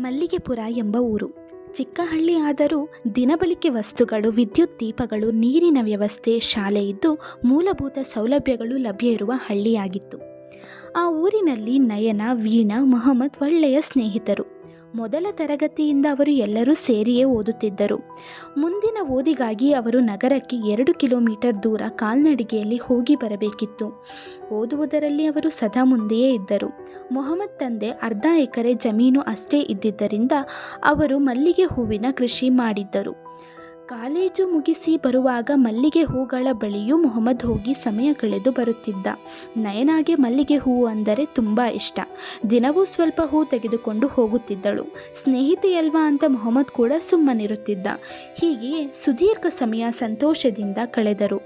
ಮಲ್ಲಿಗೆಪುರ ಎಂಬ ಊರು. ಚಿಕ್ಕಹಳ್ಳಿ ಆದರೂ ದಿನಬಳಿಕೆ ವಸ್ತುಗಳು, ವಿದ್ಯುತ್ ದೀಪಗಳು, ನೀರಿನ ವ್ಯವಸ್ಥೆ, ಶಾಲೆ ಇದ್ದು ಮೂಲಭೂತ ಸೌಲಭ್ಯಗಳು ಲಭ್ಯ ಇರುವ ಹಳ್ಳಿಯಾಗಿತ್ತು. ಆ ಊರಿನಲ್ಲಿ ನಯನ, ವೀಣಾ, ಮೊಹಮ್ಮದ್ ಒಳ್ಳೆಯ ಸ್ನೇಹಿತರು. ಮೊದಲ ತರಗತಿಯಿಂದ ಅವರು ಎಲ್ಲರೂ ಸೇರಿಯೇ ಓದುತ್ತಿದ್ದರು. ಮುಂದಿನ ಓದಿಗಾಗಿ ಅವರು ನಗರಕ್ಕೆ ಎರಡು ಕಿಲೋಮೀಟರ್ ದೂರ ಕಾಲ್ನಡಿಗೆಯಲ್ಲಿ ಹೋಗಿ ಬರಬೇಕಿತ್ತು. ಓದುವುದರಲ್ಲಿ ಅವರು ಸದಾ ಮುಂದೆಯೇ ಇದ್ದರು. ಮೊಹಮ್ಮದ್ ತಂದೆ ಅರ್ಧ ಎಕರೆ ಜಮೀನು ಅಷ್ಟೇ ಇದ್ದಿದ್ದರಿಂದ ಅವರು ಮಲ್ಲಿಗೆ ಹೂವಿನ ಕೃಷಿ ಮಾಡಿದ್ದರು. ಕಾಲೇಜು ಮುಗಿಸಿ ಬರುವಾಗ ಮಲ್ಲಿಗೆ ಹೂಗಳ ಬಳಿಯೂ ಮೊಹಮ್ಮದ್ ಹೋಗಿ ಸಮಯ ಕಳೆದು ಬರುತ್ತಿದ್ದ. ನಯನಾಗೆ ಮಲ್ಲಿಗೆ ಹೂವು ಅಂದರೆ ತುಂಬ ಇಷ್ಟ. ದಿನವೂ ಸ್ವಲ್ಪ ಹೂ ತೆಗೆದುಕೊಂಡು ಹೋಗುತ್ತಿದ್ದಳು. ಸ್ನೇಹಿತೆಯಲ್ವಾ ಅಂತ ಮೊಹಮ್ಮದ್ ಕೂಡ ಸುಮ್ಮನಿರುತ್ತಿದ್ದ. ಹೀಗೆಯೇ ಸುದೀರ್ಘ ಸಮಯ ಸಂತೋಷದಿಂದ ಕಳೆದರು.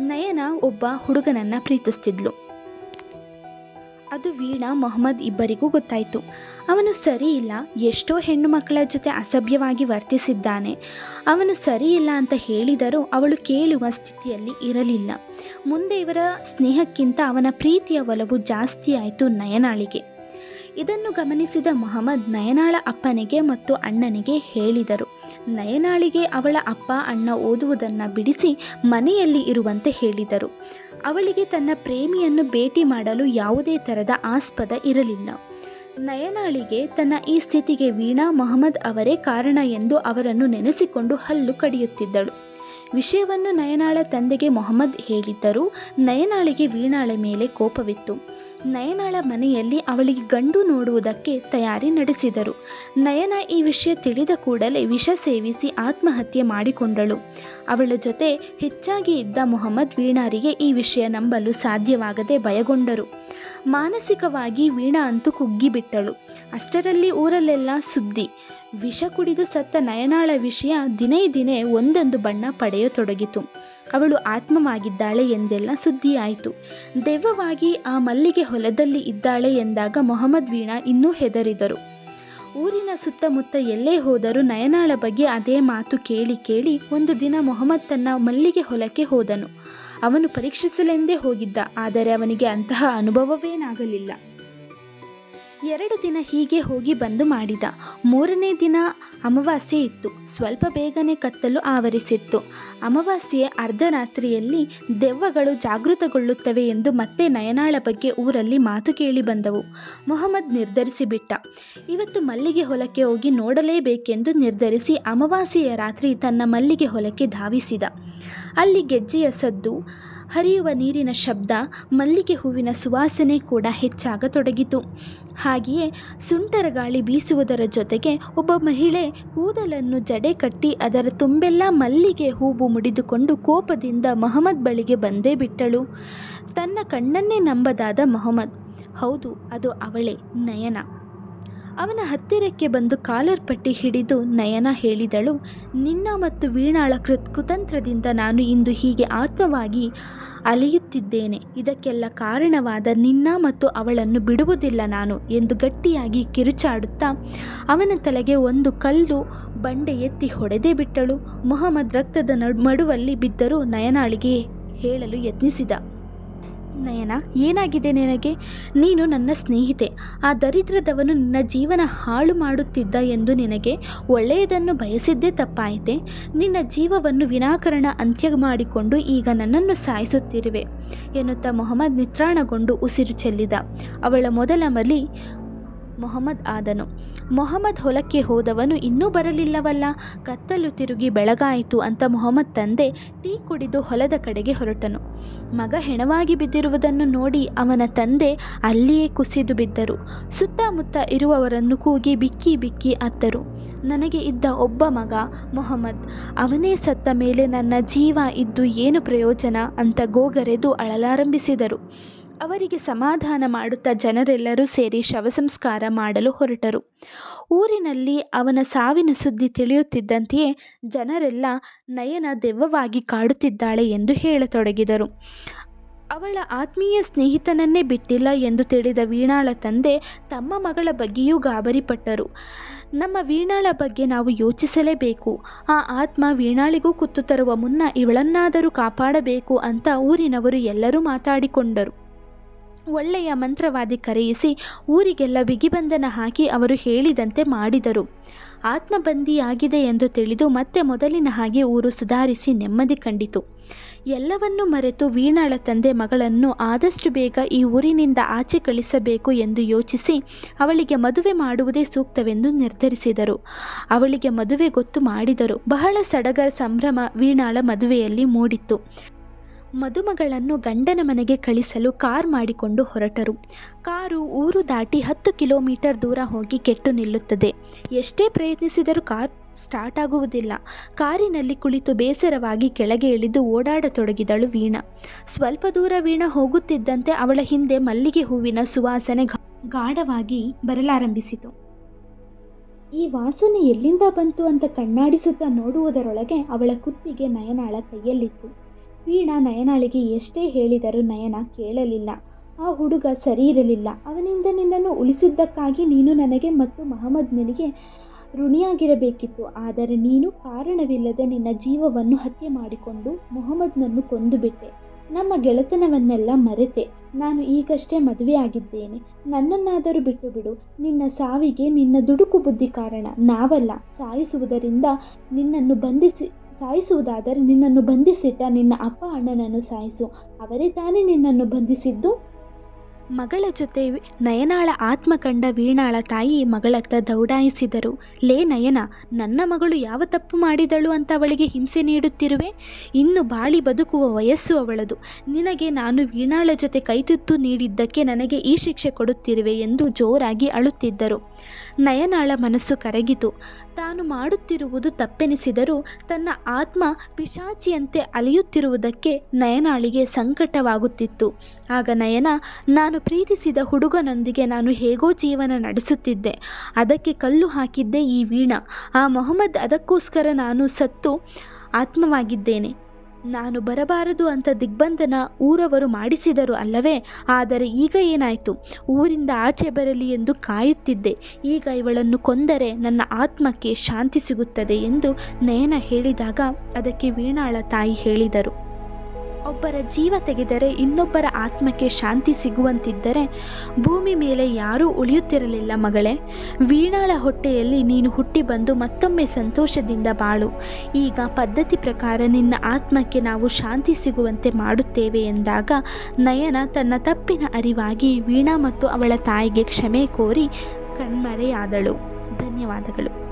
ನಯನ ಒಬ್ಬ ಹುಡುಗನನ್ನು ಪ್ರೀತಿಸ್ತಿದ್ಲು. ಅದು ವೀಣಾ, ಮೊಹಮ್ಮದ್ ಇಬ್ಬರಿಗೂ ಗೊತ್ತಾಯಿತು. ಅವನು ಸರಿ ಇಲ್ಲ ಎಷ್ಟೋ ಹೆಣ್ಣು ಮಕ್ಕಳ ಜೊತೆ ಅಸಭ್ಯವಾಗಿ ವರ್ತಿಸಿದ್ದಾನೆ. ಅವನು ಸರಿ ಇಲ್ಲ ಅಂತ ಹೇಳಿದರೂ ಅವಳು ಕೇಳುವ ಸ್ಥಿತಿಯಲ್ಲಿ ಇರಲಿಲ್ಲ. ಮುಂದೆ ಇವರ ಸ್ನೇಹಕ್ಕಿಂತ ಅವನ ಪ್ರೀತಿಯ ಒಲವು ಜಾಸ್ತಿ ಆಯಿತು ನಯನಾಳಿಗೆ. ಇದನ್ನು ಗಮನಿಸಿದ ಮೊಹಮ್ಮದ್ ನಯನಾಳ ಅಪ್ಪನಿಗೆ ಮತ್ತು ಅಣ್ಣನಿಗೆ ಹೇಳಿದರು. ನಯನಾಳಿಗೆ ಅವಳ ಅಪ್ಪ, ಅಣ್ಣ ಓದುವುದನ್ನು ಬಿಡಿಸಿ ಮನೆಯಲ್ಲಿ ಇರುವಂತೆ ಹೇಳಿದರು. ಅವಳಿಗೆ ತನ್ನ ಪ್ರೇಮಿಯನ್ನು ಭೇಟಿ ಮಾಡಲು ಯಾವುದೇ ಥರದ ಆಸ್ಪದ ಇರಲಿಲ್ಲ. ನಯನಾಳಿಗೆ ತನ್ನ ಈ ಸ್ಥಿತಿಗೆ ವೀಣಾ ಮೊಹಮ್ಮದ್ ಅವರೇ ಕಾರಣ ಎಂದು ಅವರನ್ನು ನೆನೆಸಿಕೊಂಡು ಹಲ್ಲು ಕಡಿಯುತ್ತಿದ್ದಳು. ವಿಷಯವನ್ನು ನಯನಾಳ ತಂದೆಗೆ ಮೊಹಮ್ಮದ್ ಹೇಳಿದ್ದರೂ ನಯನಾಳಿಗೆ ವೀಣಾಳ ಮೇಲೆ ಕೋಪವಿತ್ತು. ನಯನಾಳ ಮನೆಯಲ್ಲಿ ಅವಳಿಗೆ ಗಂಡು ನೋಡುವುದಕ್ಕೆ ತಯಾರಿ ನಡೆಸಿದರು. ನಯನ ಈ ವಿಷಯ ತಿಳಿದ ಕೂಡಲೇ ವಿಷ ಸೇವಿಸಿ ಆತ್ಮಹತ್ಯೆ ಮಾಡಿಕೊಂಡಳು. ಅವಳ ಜೊತೆ ಹೆಚ್ಚಾಗಿ ಇದ್ದ ಮೊಹಮ್ಮದ್ ವೀಣಾರಿಗೆ ಈ ವಿಷಯ ನಂಬಲು ಸಾಧ್ಯವಾಗದೆ ಭಯಗೊಂಡರು. ಮಾನಸಿಕವಾಗಿ ವೀಣಾ ಅಂತೂ ಕುಗ್ಗಿಬಿಟ್ಟಳು. ಅಷ್ಟರಲ್ಲಿ ಊರಲ್ಲೆಲ್ಲ ಸುದ್ದಿ. ವಿಷ ಕುಡಿದು ಸತ್ತ ನಯನಾಳ ವಿಷಯ ದಿನೇ ದಿನೇ ಒಂದೊಂದು ಬಣ್ಣ ಪಡೆಯತೊಡಗಿತು. ಅವಳು ಆತ್ಮವಾಗಿದ್ದಾಳೆ ಎಂದೆಲ್ಲ ಸುದ್ದಿಯಾಯಿತು. ದೆವ್ವವಾಗಿ ಆ ಮಲ್ಲಿಗೆ ಹೊಲದಲ್ಲಿ ಇದ್ದಾಳೆ ಎಂದಾಗ ಮೊಹಮ್ಮದ್ ವೀಣಾ ಇನ್ನೂ ಹೆದರಿದರು. ಊರಿನ ಸುತ್ತಮುತ್ತ ಎಲ್ಲೇ ಹೋದರೂ ನಯನಾಳ ಬಗ್ಗೆ ಅದೇ ಮಾತು ಕೇಳಿ ಕೇಳಿ ಒಂದು ದಿನ ಮೊಹಮ್ಮದ್ ತನ್ನ ಮಲ್ಲಿಗೆ ಹೊಲಕ್ಕೆ ಹೋದನು. ಅವನು ಪರೀಕ್ಷಿಸಲೆಂದೇ ಹೋಗಿದ್ದ, ಆದರೆ ಅವನಿಗೆ ಅಂತಹ ಅನುಭವವೇನಾಗಲಿಲ್ಲ. ಎರಡು ದಿನ ಹೀಗೆ ಹೋಗಿ ಬಂದು ಮಾಡಿದ. ಮೂರನೇ ದಿನ ಅಮಾವಾಸ್ಯೆ ಇತ್ತು. ಸ್ವಲ್ಪ ಬೇಗನೆ ಕತ್ತಲು ಆವರಿಸಿತ್ತು. ಅಮಾವಾಸ್ಯೆ ಅರ್ಧರಾತ್ರಿಯಲ್ಲಿ ದೆವ್ವಗಳು ಜಾಗೃತಗೊಳ್ಳುತ್ತವೆ ಎಂದು ಮತ್ತೆ ನಯನಾಳ ಬಗ್ಗೆ ಊರಲ್ಲಿ ಮಾತು ಕೇಳಿ ಬಂದವು. ಮೊಹಮ್ಮದ್ ನಿರ್ಧರಿಸಿಬಿಟ್ಟ. ಇವತ್ತು ಮಲ್ಲಿಗೆ ಹೊಲಕ್ಕೆ ಹೋಗಿ ನೋಡಲೇಬೇಕೆಂದು ನಿರ್ಧರಿಸಿ ಅಮಾವಾಸ್ಯೆಯ ರಾತ್ರಿ ತನ್ನ ಮಲ್ಲಿಗೆ ಹೊಲಕ್ಕೆ ಧಾವಿಸಿದ. ಅಲ್ಲಿ ಗೆಜ್ಜೆಯ ಸದ್ದು ಹರಿಯುವ ನೀರಿನ ಶಬ್ದ, ಮಲ್ಲಿಗೆ ಹೂವಿನ ಸುವಾಸನೆ ಕೂಡ ಹೆಚ್ಚಾಗತೊಡಗಿತು. ಹಾಗೆಯೇ ಸುಂಟರ ಗಾಳಿ ಬೀಸುವುದರ ಜೊತೆಗೆ ಒಬ್ಬ ಮಹಿಳೆ ಕೂದಲನ್ನು ಜಡೆ ಕಟ್ಟಿ ಅದರ ತುಂಬೆಲ್ಲ ಮಲ್ಲಿಗೆ ಹೂವು ಮುಡಿದುಕೊಂಡು ಕೋಪದಿಂದ ಮೊಹಮ್ಮದ್ ಬಳಿಗೆ ಬಂದೇ ಬಿಟ್ಟಳು. ತನ್ನ ಕಣ್ಣನ್ನೇ ನಂಬದಾದ ಮೊಹಮ್ಮದ್, ಹೌದು, ಅದು ಅವಳೇ, ನಯನ. ಅವನ ಹತ್ತಿರಕ್ಕೆ ಬಂದು ಕಾಲರ್ ಪಟ್ಟಿ ಹಿಡಿದು ನಯನ ಹೇಳಿದಳು, ನಿನ್ನ ಮತ್ತು ವೀಣಾಳ ಕೃತ್, ಕುತಂತ್ರದಿಂದ ನಾನು ಇಂದು ಹೀಗೆ ಆತ್ಮವಾಗಿ ಅಲೆಯುತ್ತಿದ್ದೇನೆ. ಇದಕ್ಕೆಲ್ಲ ಕಾರಣವಾದ ನಿನ್ನ ಮತ್ತು ಅವಳನ್ನು ಬಿಡುವುದಿಲ್ಲ ನಾನು, ಎಂದು ಗಟ್ಟಿಯಾಗಿ ಕಿರುಚಾಡುತ್ತಾ ಅವನ ತಲೆಗೆ ಒಂದು ಕಲ್ಲು ಬಂಡೆ ಎತ್ತಿ ಹೊಡೆದೇ ಬಿಟ್ಟಳು. ಮೊಹಮ್ಮದ್ ರಕ್ತದ ನಡು, ಮಡುವಲ್ಲಿ ಬಿದ್ದರೂ ನಯನಾಳಿಗೆ ಹೇಳಲು ಯತ್ನಿಸಿದ. ನಯನ, ಏನಾಗಿದೆ ನಿನಗೆ? ನೀನು ನನ್ನ ಸ್ನೇಹಿತೆ. ಆ ದರಿದ್ರದವನು ನಿನ್ನ ಜೀವನ ಹಾಳು ಮಾಡುತ್ತಿದ್ದ ಎಂದು ನಿನಗೆ ಒಳ್ಳೆಯದನ್ನು ಬಯಸಿದ್ದೇ ತಪ್ಪಾಯಿತೆ? ನಿನ್ನ ಜೀವವನ್ನು ವಿನಾಕಾರಣ ಅಂತ್ಯ ಮಾಡಿಕೊಂಡು ಈಗ ನನ್ನನ್ನು ಸಾಯಿಸುತ್ತಿರುವೆ. ಎನ್ನುತ್ತಾ ಮೊಹಮ್ಮದ್ ನಿತ್ರಾಣಗೊಂಡು ಉಸಿರು ಚೆಲ್ಲಿದ. ಅವಳ ಮೊದಲ ಮಲಿ ಮೊಹಮ್ಮದ್ ಆದನು. ಮೊಹಮ್ಮದ್ ಹೊಲಕ್ಕೆ ಹೋದವನು ಇನ್ನೂ ಬರಲಿಲ್ಲವಲ್ಲ? ಕತ್ತಲು ತಿರುಗಿ ಬೆಳಗಾಯಿತು ಅಂತ ಮೊಹಮ್ಮದ್ ತಂದೆ ಟೀ ಕುಡಿದು ಹೊಲದ ಕಡೆಗೆ ಹೊರಟನು. ಮಗ ಹೆಣವಾಗಿ ಬಿದ್ದಿರುವುದನ್ನು ನೋಡಿ ಅವನ ತಂದೆ ಅಲ್ಲಿಯೇ ಕುಸಿದು ಬಿದ್ದರು. ಸುತ್ತಮುತ್ತ ಇರುವವರನ್ನು ಕೂಗಿ ಬಿಕ್ಕಿ ಬಿಕ್ಕಿ ಅತ್ತರು. ನನಗೆ ಇದ್ದ ಒಬ್ಬ ಮಗ ಮೊಹಮ್ಮದ್, ಅವನೇ ಸತ್ತ ಮೇಲೆ ನನ್ನ ಜೀವ ಇದ್ದು ಏನು ಪ್ರಯೋಜನ? ಅಂತ ಗೋಗರೆದು ಅಳಲಾರಂಭಿಸಿದರು. ಅವರಿಗೆ ಸಮಾಧಾನ ಮಾಡುತ್ತಾ ಜನರೆಲ್ಲರೂ ಸೇರಿ ಶವ ಸಂಸ್ಕಾರ ಮಾಡಲು ಹೊರಟರು. ಊರಿನಲ್ಲಿ ಅವನ ಸಾವಿನ ಸುದ್ದಿ ತಿಳಿಯುತ್ತಿದ್ದಂತೆಯೇ ಜನರೆಲ್ಲ ನಯನ ದೆವ್ವವಾಗಿ ಕಾಡುತ್ತಿದ್ದಾಳೆ ಎಂದು ಹೇಳತೊಡಗಿದರು. ಅವಳ ಆತ್ಮೀಯ ಸ್ನೇಹಿತನನ್ನೇ ಬಿಟ್ಟಿಲ್ಲ ಎಂದು ತಿಳಿದ ವೀಣಾಳ ತಂದೆ ತಮ್ಮ ಮಗಳ ಬಗ್ಗೆಯೂ ಗಾಬರಿಪಟ್ಟರು. ನಮ್ಮ ವೀಣಾಳ ಬಗ್ಗೆ ನಾವು ಯೋಚಿಸಲೇಬೇಕು. ಆ ಆತ್ಮ ವೀಣಾಳಿಗೂ ಕುತ್ತು ತರುವ ಮುನ್ನ ಇವಳನ್ನಾದರೂ ಕಾಪಾಡಬೇಕು ಅಂತ ಊರಿನವರು ಎಲ್ಲರೂ ಮಾತಾಡಿಕೊಂಡರು. ಒಳ್ಳೆಯ ಮಂತ್ರವಾದಿ ಕರೆಯಿಸಿ ಊರಿಗೆಲ್ಲ ಬಿಗಿಬಂಧನ ಹಾಕಿ ಅವರು ಹೇಳಿದಂತೆ ಮಾಡಿದರು. ಆತ್ಮಬಂದಿಯಾಗಿದೆ ಎಂದು ತಿಳಿದು ಮತ್ತೆ ಮೊದಲಿನ ಹಾಗೆ ಊರು ಸುಧಾರಿಸಿ ನೆಮ್ಮದಿ ಕಂಡಿತು. ಎಲ್ಲವನ್ನೂ ಮರೆತು ವೀಣಾಳ ತಂದೆ ಮಗಳನ್ನು ಆದಷ್ಟು ಬೇಗ ಈ ಊರಿನಿಂದ ಆಚೆ ಕಳಿಸಬೇಕು ಎಂದು ಯೋಚಿಸಿ ಅವಳಿಗೆ ಮದುವೆ ಮಾಡುವುದೇ ಸೂಕ್ತವೆಂದು ನಿರ್ಧರಿಸಿದರು. ಅವಳಿಗೆ ಮದುವೆ ಗೊತ್ತು ಮಾಡಿದರು. ಬಹಳ ಸಡಗರ ಸಂಭ್ರಮ ವೀಣಾಳ ಮದುವೆಯಲ್ಲಿ ಮೂಡಿತ್ತು. ಮದುಮಗಳನ್ನು ಗಂಡನ ಮನೆಗೆ ಕಳಿಸಲು ಕಾರ್ ಮಾಡಿಕೊಂಡು ಹೊರಟರು. ಕಾರು ಊರು ದಾಟಿ ಹತ್ತು ಕಿಲೋಮೀಟರ್ ದೂರ ಹೋಗಿ ಕೆಟ್ಟು ನಿಲ್ಲುತ್ತದೆ. ಎಷ್ಟೇ ಪ್ರಯತ್ನಿಸಿದರೂ ಕಾರ್ ಸ್ಟಾರ್ಟ್ ಆಗುವುದಿಲ್ಲ. ಕಾರಿನಲ್ಲಿ ಕುಳಿತು ಬೇಸರವಾಗಿ ಕೆಳಗೆ ಇಳಿದು ಓಡಾಡತೊಡಗಿದಳು ವೀಣಾ. ಸ್ವಲ್ಪ ದೂರ ವೀಣಾ ಹೋಗುತ್ತಿದ್ದಂತೆ ಅವಳ ಹಿಂದೆ ಮಲ್ಲಿಗೆ ಹೂವಿನ ಸುವಾಸನೆ ಗಾಢವಾಗಿ ಬರಲಾರಂಭಿಸಿತು. ಈ ವಾಸನೆ ಎಲ್ಲಿಂದ ಬಂತು ಅಂತ ಕಣ್ಣಾಡಿಸುತ್ತಾ ನೋಡುವುದರೊಳಗೆ ಅವಳ ಕುತ್ತಿಗೆ ನಯನಾಳ ಕೈಯಲ್ಲಿತ್ತು. ವೀಣಾ ನಯನಾಳಿಗೆ ಎಷ್ಟೇ ಹೇಳಿದರೂ ನಯನ ಕೇಳಲಿಲ್ಲ. ಆ ಹುಡುಗ ಸರಿ ಇರಲಿಲ್ಲ ಅವನಿಂದ ನಿನ್ನನ್ನು ಉಳಿಸಿದ್ದಕ್ಕಾಗಿ ನೀನು ನನಗೆ ಮತ್ತು ಮಹಮ್ಮದ್ ನಿನಗೆ ಋಣಿಯಾಗಿರಬೇಕಿತ್ತು. ಆದರೆ ನೀನು ಕಾರಣವಿಲ್ಲದೆ ನಿನ್ನ ಜೀವವನ್ನು ಹತ್ಯೆ ಮಾಡಿಕೊಂಡು ಮೊಹಮ್ಮದ್ನನ್ನು ಕೊಂದುಬಿಟ್ಟೆ. ನಮ್ಮ ಗೆಳೆತನವನ್ನೆಲ್ಲ ಮರೆತೆ. ನಾನು ಈಗಷ್ಟೇ ಮದುವೆಯಾಗಿದ್ದೇನೆ. ನನ್ನನ್ನಾದರೂ ಬಿಟ್ಟು ಬಿಡು ನಿನ್ನ ಸಾವಿಗೆ ನಿನ್ನ ದುಡುಕು ಬುದ್ಧಿ ಕಾರಣ. ನಾವಲ್ಲ. ಸಾಯಿಸುವುದರಿಂದ ನಿನ್ನನ್ನು ಬಂಧಿಸಿ ಸಾಯಿಸುವುದಾದರೆ ನಿನ್ನನ್ನು ಬಂಧಿಸಿಟ್ಟ ನಿನ್ನ ಅಪ್ಪ ಅಣ್ಣನನ್ನು ಸಾಯಿಸು. ಅವರೇ ತಾನೇ ನಿನ್ನನ್ನು ಬಂಧಿಸಿದ್ದು. ಮಗಳ ಜೊತೆ ನಯನಾಳ ಆತ್ಮ ಕಂಡ ವೀಣಾಳ ತಾಯಿ ಮಗಳತ್ತ ದೌಡಾಯಿಸಿದರು. ಲೇ ನಯನ, ನನ್ನ ಮಗಳು ಯಾವ ತಪ್ಪು ಮಾಡಿದಳು ಅಂತ ಅವಳಿಗೆ ಹಿಂಸೆ ನೀಡುತ್ತಿರುವೆ? ಇನ್ನು ಬಾಳಿ ಬದುಕುವ ವಯಸ್ಸು ಅವಳದು. ನಿನಗೆ ನಾನು ವೀಣಾಳ ಜೊತೆ ಕೈತುತ್ತು ನೀಡಿದ್ದಕ್ಕೆ ನನಗೆ ಈ ಶಿಕ್ಷೆ ಕೊಡುತ್ತಿರುವೆ ಎಂದು ಜೋರಾಗಿ ಅಳುತ್ತಿದ್ದರು. ನಯನಾಳ ಮನಸ್ಸು ಕರಗಿತು. ತಾನು ಮಾಡುತ್ತಿರುವುದು ತಪ್ಪೆನಿಸಿದರೂ ತನ್ನ ಆತ್ಮ ಪಿಶಾಚಿಯಂತೆ ಅಲಿಯುತ್ತಿರುವುದಕ್ಕೆ ನಯನಾಳಿಗೆ ಸಂಕಟವಾಗುತ್ತಿತ್ತು. ಆಗ ನಯನ ನಾನು ಪ್ರೀತಿಸಿದ ಹುಡುಗನೊಂದಿಗೆ ನಾನು ಹೇಗೋ ಜೀವನ ನಡೆಸುತ್ತಿದ್ದೆ. ಅದಕ್ಕೆ ಕಲ್ಲು ಹಾಕಿದ್ದೆ ಈ ವೀಣಾ. ಆ ಮೊಹಮ್ಮದ್ ಅದಕ್ಕೋಸ್ಕರ ನಾನು ಸತ್ತು ಆತ್ಮವಾಗಿದ್ದೇನೆ. ನಾನು ಬರಬಾರದು ಅಂತ ದಿಗ್ಬಂಧನ ಊರವರು ಮಾಡಿಸಿದರು ಅಲ್ಲವೇ? ಆದರೆ ಈಗ ಏನಾಯಿತು? ಊರಿಂದ ಆಚೆ ಬರಲಿ ಎಂದು ಕಾಯುತ್ತಿದ್ದೆ. ಈಗ ಇವಳನ್ನು ಕೊಂದರೆ ನನ್ನ ಆತ್ಮಕ್ಕೆ ಶಾಂತಿ ಸಿಗುತ್ತದೆ ಎಂದು ನಯನ ಹೇಳಿದಾಗ ಅದಕ್ಕೆ ವೀಣಾಳ ತಾಯಿ ಹೇಳಿದರು. ಒಬ್ಬರ ಜೀವ ತೆಗೆದರೆ ಇನ್ನೊಬ್ಬರ ಆತ್ಮಕ್ಕೆ ಶಾಂತಿ ಸಿಗುವಂತಿದ್ದರೆ ಭೂಮಿ ಮೇಲೆ ಯಾರೂ ಉಳಿಯುತ್ತಿರಲಿಲ್ಲ ಮಗಳೇ. ವೀಣಾಳ ಹೊಟ್ಟೆಯಲ್ಲಿ ನೀನು ಹುಟ್ಟಿ ಬಂದು ಮತ್ತೊಮ್ಮೆ ಸಂತೋಷದಿಂದ ಬಾಳು. ಈಗ ಪದ್ಧತಿ ಪ್ರಕಾರ ನಿನ್ನ ಆತ್ಮಕ್ಕೆ ನಾವು ಶಾಂತಿ ಸಿಗುವಂತೆ ಮಾಡುತ್ತೇವೆ ಎಂದಾಗ ನಯನ ತನ್ನ ತಪ್ಪಿನ ಅರಿವಾಗಿ ವೀಣಾ ಮತ್ತು ಅವಳ ತಾಯಿಗೆ ಕ್ಷಮೆ ಕೋರಿ ಕಣ್ಮರೆಯಾದಳು. ಧನ್ಯವಾದಗಳು.